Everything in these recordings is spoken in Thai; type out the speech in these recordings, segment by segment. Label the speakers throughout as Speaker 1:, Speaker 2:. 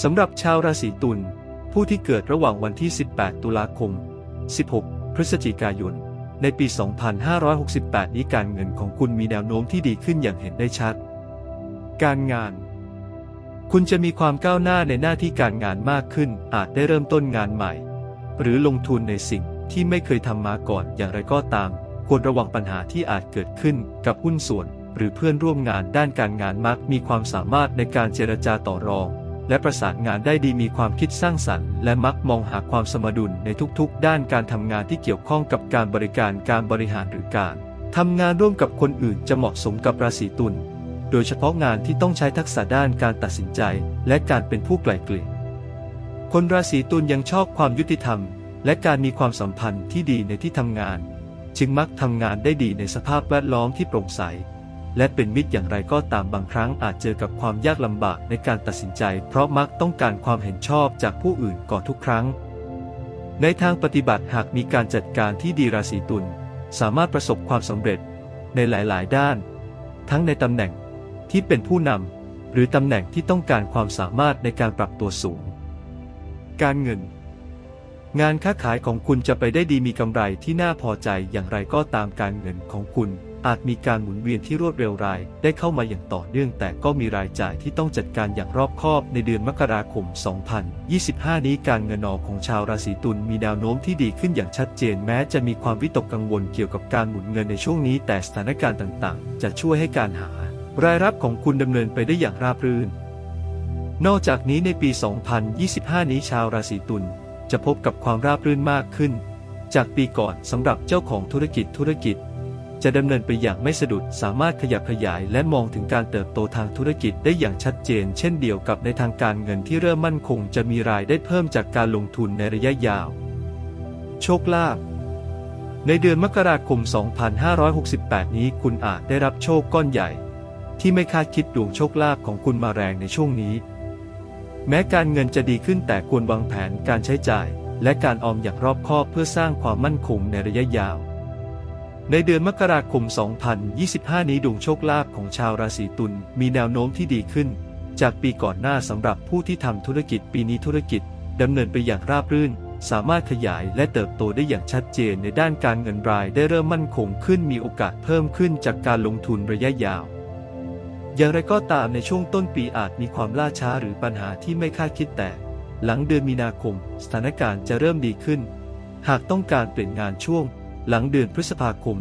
Speaker 1: สำหรับชาวราศีตุลผู้ที่เกิดระหว่างวันที่ 18 ตุลาคม 16 พฤศจิกายน ในปี 2568 นี้การเงินของคุณมีแนวโน้มที่ดีขึ้นอย่างเห็นได้ชัด การงาน คุณจะมีความก้าวหน้าในหน้าที่การงานมากขึ้น อาจได้เริ่มต้นงานใหม่ หรือลงทุนในสิ่งที่ไม่เคยทำมาก่อนอย่างไรก็ตาม ควรระวังปัญหาที่อาจเกิดขึ้นกับหุ้นส่วน หรือเพื่อนร่วมงานด้านการงานมักมีความสามารถในการเจรจาต่อรอง และประสานงานได้ดีมีความคิดสร้างสรรค์และมักมองหาความสมดุลในทุกๆ ด้านการทำงานที่เกี่ยวข้องกับการบริการการบริหารหรือการทำงานร่วมกับคนอื่นจะเหมาะสมกับราศีตุลโดยเฉพาะงานที่ต้องใช้ทักษะด้านการตัดสินใจ และการเป็นผู้ไกล่เกลี่ยคนราศีตุลยังชอบความยุติธรรม และการมีความสัมพันธ์ที่ดีในที่ทำงาน จึงมักทำงานได้ดีในสภาพแวดล้อมที่โปร่งใส และเป็นมิตรอย่างไรก็ตามบางครั้งอาจเจอกับความยากลำบากในการตัดสินใจ เพราะมักต้องการความเห็นชอบจากผู้อื่นก่อนทุกครั้ง ในทางปฏิบัติหากมีการจัดการที่ดีราศีตุลสามารถประสบความสำเร็จในหลาย ๆ ด้าน ทั้งในตำแหน่งที่เป็นผู้นำหรือตำแหน่งที่ต้องการความสามารถในการปรับตัวสูง การเงิน งานค้าขายของคุณจะไปได้ดีมีกำไรที่น่าพอใจอย่างไรก็ตามการเงินของคุณ อาจมีการหมุนเวียนที่รวดเร็วรายได้เข้ามาอย่างต่อเนื่อง แต่ก็มีรายจ่ายที่ต้องจัดการอย่างรอบคอบในเดือนมกราคม 2025 นี้การเงินออของชาวราศีตุลมีแนวโน้มที่ดีขึ้นอย่างชัดเจนแม้จะมีความวิตกกังวลเกี่ยวกับการหมุนเงินในช่วงนี้ แต่สถานการณ์ต่างๆ จะช่วยให้การหา รายรับของคุณดำเนินไปได้อย่างราบรื่น นอกจากนี้ในปี 2025 นี้ชาวราศีตุลจะพบกับความราบรื่นมากขึ้น จากปีก่อนสำหรับเจ้าของธุรกิจธุรกิจ จะดำเนินไปอย่างไม่สะดุด สามารถขยับขยายและมองถึงการเติบโตทางธุรกิจได้อย่างชัดเจน เช่นเดียวกับในทางการเงินที่เริ่มมั่นคง จะมีรายได้เพิ่มจากการลงทุนในระยะยาว โชคลาภในเดือนมกราคม 2568 นี้คุณอาจได้รับโชคก้อนใหญ่ ที่ไม่คาดคิดดวงโชคลาภของคุณมาแรงในช่วงนี้ แม้การเงินจะดีขึ้นแต่ควรวางแผนการใช้จ่าย และการออมอย่างรอบคอบเพื่อสร้างความมั่นคงในระยะยาว ในเดือนมกราคม 2025 นี้ดวงโชคลาภของชาวราศีตุลมีแนวโน้มที่ดีขึ้น จากปีก่อนหน้าสำหรับผู้ที่ทำธุรกิจปีนี้ธุรกิจดำเนินไปอย่างราบรื่น สามารถขยายและเติบโตได้อย่างชัดเจนในด้านการเงินรายได้เริ่มมั่นคงขึ้นมีโอกาสเพิ่มขึ้นจากการลงทุนระยะยาว อย่างไรก็ตามในช่วงต้นปีอาจมีความล่าช้าหรือปัญหาที่ไม่คาดคิดแต่ หลังเดือนมีนาคม สถานการณ์จะเริ่มดีขึ้น หากต้องการเปลี่ยนงานช่วง หลังเดือนพฤษภาคม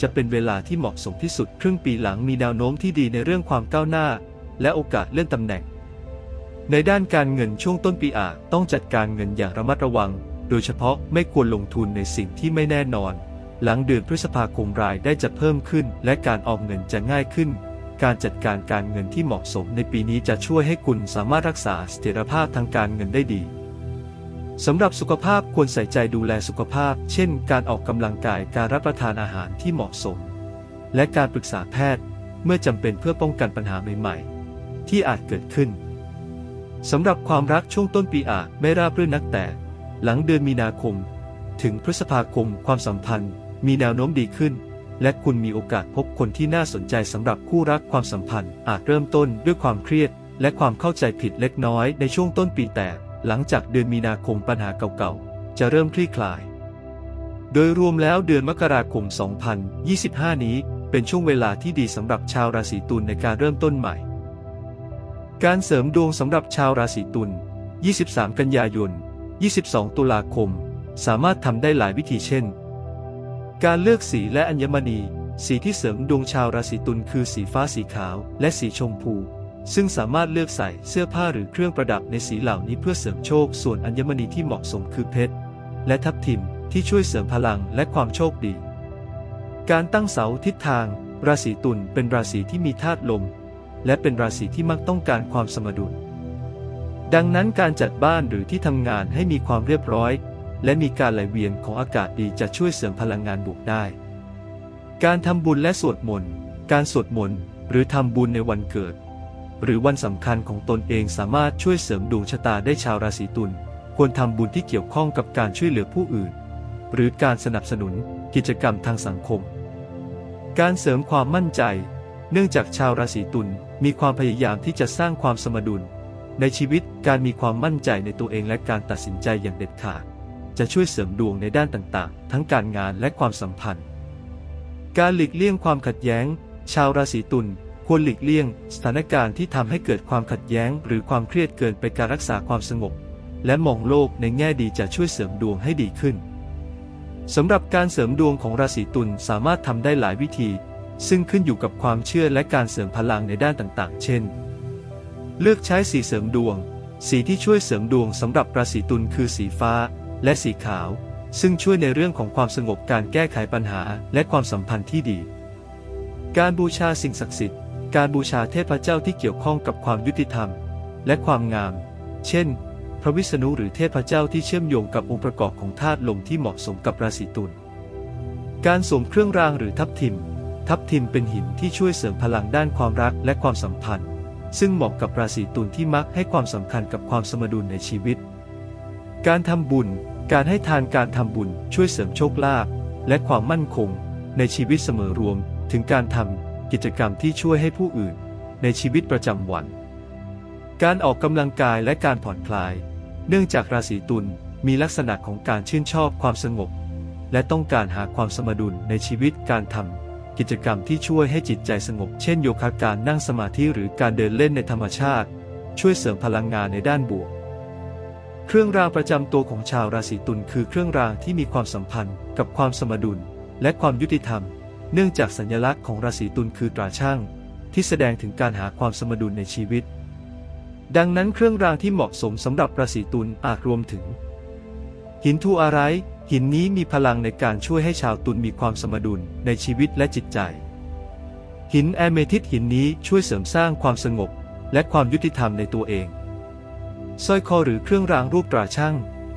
Speaker 1: จะเป็นเวลาที่เหมาะสมที่สุด ครึ่งปีหลังมีแนวโน้มที่ดีในเรื่องความก้าวหน้า และโอกาสเลื่อนตำแหน่ง ในด้านการเงินช่วงต้นปีอาจต้องจัดการเงินอย่างระมัดระวัง โดยเฉพาะไม่ควรลงทุนในสิ่งที่ไม่แน่นอน หลังเดือนพฤษภาคมรายได้จะเพิ่มขึ้น และการออมเงินจะง่ายขึ้น การจัดการการเงินที่เหมาะสมในปีนี้จะช่วยให้คุณสามารถรักษาเสถียรภาพทางการเงินได้ดี สำหรับสุขภาพควรใส่ใจดูแลสุขภาพ เช่น การออกกำลังกายการรับประทานอาหารที่เหมาะสม และการปรึกษาแพทย์เมื่อจำเป็นเพื่อป้องกันปัญหาใหม่ๆ ที่อาจเกิดขึ้นสำหรับความรักช่วงต้นปีอาจไม่ราบรื่นนักแต่ หลังเดือนมีนาคม ถึงพฤษภาคมความสัมพันธ์ มีแนวโน้มดีขึ้น และคุณมีโอกาสพบคนที่น่าสนใจสำหรับคู่รักความสัมพันธ์อาจเริ่มต้นด้วยความเครียด และความเข้าใจผิดเล็กน้อยในช่วงต้นปีแต่ หลังจากเดือนมีนาคมปัญหาเก่าๆ จะเริ่มคลี่คลาย โดยรวมแล้วเดือนมกราคม 2025 นี้เป็นช่วงเวลาที่ดีสำหรับชาวราศีตุลในการเริ่มต้นใหม่ การเสริมดวงสำหรับชาวราศีตุล 23 กันยายน 22 ตุลาคม สามารถทำได้หลายวิธีเช่น การเลือกสีและอัญมณี สีที่เสริมดวงชาวราศีตุลคือสีฟ้าสีขาว และสีชมพู ซึ่งสามารถเลือกใส่เสื้อผ้าหรือเครื่องประดับในสีเหล่านี้เพื่อเสริมโชค ส่วนอัญมณีที่เหมาะสมคือเพชร และทับทิมที่ช่วยเสริมพลังและความโชคดี การตั้งเสาทิศทาง ราศีตุลเป็นราศีที่มีธาตุลม และเป็นราศีที่มักต้องการความสมดุล ดังนั้นการจัดบ้านหรือที่ทำงานให้มีความเรียบร้อย และมีการไหลเวียนของอากาศดีจะช่วยเสริมพลังงานบวกได้ การทำบุญและสวดมนต์ การสวดมนต์หรือทำบุญในวันเกิด หรือวันสำคัญของตนเองสามารถช่วยเสริมดวงชะตาได้ชาวราศีตุลควรทำบุญที่เกี่ยวข้องกับการช่วยเหลือผู้อื่น หรือการสนับสนุนกิจกรรมทางสังคม การเสริมความมั่นใจ เนื่องจากชาวราศีตุลมีความพยายามที่จะสร้างความสมดุล ในชีวิตการมีความมั่นใจในตัวเองและการตัดสินใจอย่างเด็ดขาดจะช่วยเสริมดวงในด้านต่างๆ ทั้งการงานและความสัมพันธ์ การหลีกเลี่ยงความขัดแย้ง ชาวราศีตุล ควรหลีกเลี่ยง สถานการณ์ที่ทำให้เกิดความขัดแย้ง หรือความเครียดเกินไปการรักษาความสงบ และมองโลกในแง่ดีจะช่วยเสริมดวงให้ดีขึ้นสำหรับการเสริมดวงของราศีตุลสามารถทำได้หลายวิธี ซึ่งขึ้นอยู่กับความเชื่อและการเสริมพลังในด้านต่างๆ เช่น เลือกใช้สีเสริมดวง สีที่ช่วยเสริมดวงสำหรับราศีตุลคือสีฟ้า และสีขาว ซึ่งช่วยในเรื่องของความสงบการแก้ไขปัญหา และความสัมพันธ์ที่ดี การบูชาสิ่งศักดิ์สิทธิ์ การบูชาเทพเจ้าที่เกี่ยวข้องกับความยุติธรรม และความงาม เช่น พระวิษณุหรือเทพเจ้าที่เชื่อมโยงกับองค์ประกอบของธาตุลมที่เหมาะสมกับราศีตุล การสวมเครื่องรางหรือทับทิม ทับทิมเป็นหินที่ช่วยเสริมพลังด้านความรักและความสัมพันธ์ ซึ่งเหมาะกับราศีตุลที่มักให้ความสำคัญกับความสมดุลในชีวิต การทำบุญ การให้ทานการทำบุญช่วยเสริมโชคลาภและความมั่นคง ในชีวิตเสมอรวมถึงการทำ กิจกรรมที่ช่วยให้ผู้อื่น ในชีวิตประจำวัน การออกกำลังกายและการผ่อนคลาย เนื่องจากราศีตุลมีลักษณะของการชื่นชอบความสงบ และต้องการหาความสมดุลในชีวิตการทำกิจกรรมที่ช่วยให้จิตใจสงบ เช่นโยคะการนั่งสมาธิหรือการเดินเล่นในธรรมชาติ ช่วยเสริมพลังงานในด้านบวก เครื่องรางประจำตัวของชาวราศีตุลคือเครื่องรางที่มีความสัมพันธ์กับความสมดุลและความยุติธรรม เนื่องจากสัญลักษณ์ของราศีตุลคือตราช่างที่แสดงถึงการหาความสมดุลในชีวิต ดังนั้นเครื่องรางที่เหมาะสมสำหรับราศีตุลอาจรวมถึง หินทูอาไรหินนี้มีพลังในการช่วยให้ชาวตุลมีความสมดุลในชีวิตและจิตใจ หินแอเมทิสหินนี้ช่วยเสริมสร้างความสงบ และความยุติธรรมในตัวเองสร้อยคอหรือเครื่องรางรูปตราช่าง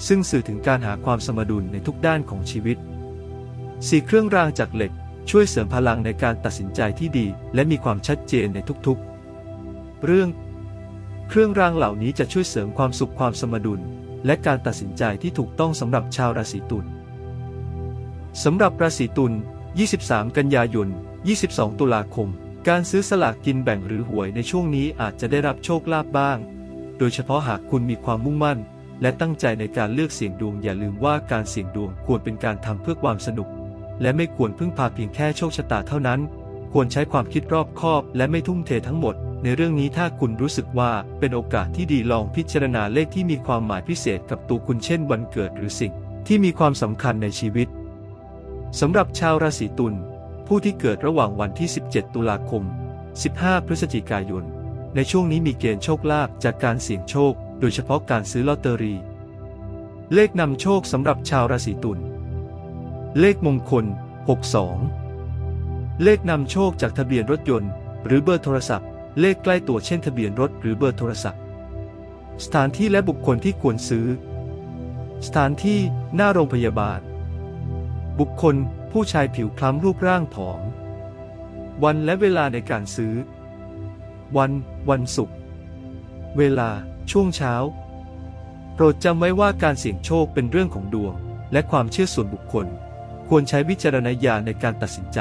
Speaker 1: ซึ่งสื่อถึงการหาความสมดุลในทุกด้านของชีวิตสีเครื่องรางจากเหล็ก ช่วยเสริมพลังในการตัดสินใจที่ดี และมีความชัดเจนในทุกๆ เรื่อง เครื่องรางเหล่านี้จะช่วยเสริมความสุขความสมดุล และการตัดสินใจที่ถูกต้องสำหรับชาวราศีตุลสำหรับราศีตุล 23 กันยายน 22 ตุลาคม การซื้อสลากกินแบ่งหรือหวยในช่วงนี้อาจจะได้รับโชคลาภบ้าง โดยเฉพาะหากคุณมีความมุ่งมั่น และตั้งใจในการเลือกเสี่ยงดวงอย่าลืมว่าการเสี่ยงดวงควรเป็นการทำเพื่อความสนุก และไม่ควรพึ่งพาเพียงแค่โชคชะตาเท่านั้น ควรใช้ความคิดรอบคอบ และไม่ทุ่มเททั้งหมด ในเรื่องนี้ถ้าคุณรู้สึกว่าเป็นโอกาสที่ดีลองพิจารณาเลขที่มีความหมายพิเศษกับตัวคุณเช่น วันเกิดหรือสิ่ง ที่มีความสำคัญในชีวิตสำหรับชาวราศีตุลผู้ที่เกิดระหว่างวันที่ 17 ตุลาคม 15 พฤศจิกายน ในช่วงนี้มีเกณฑ์โชคลาภจากการเสี่ยงโชค โดยเฉพาะการซื้อลอตเตอรี่ เลขนำโชคสำหรับชาวราศีตุล เลขมงคล 62 เลขนำโชคจากทะเบียนรถยนต์ หรือเบอร์โทรศัพท์ เลขใกล้ตัวเช่นทะเบียนรถหรือเบอร์โทรศัพท์ สถานที่และบุคคลที่ควรซื้อ สถานที่หน้าโรงพยาบาล บุคคล ผู้ชายผิวคล้ำรูปร่างผอม วันและเวลาในการซื้อ วัน วันศุกร์ เวลา ช่วงเช้า โปรดจำไว้ว่าการเสี่ยงโชคเป็นเรื่องของดวง และความเชื่อส่วนบุคคล ควรใช้วิจารณญาณในการตัดสินใจ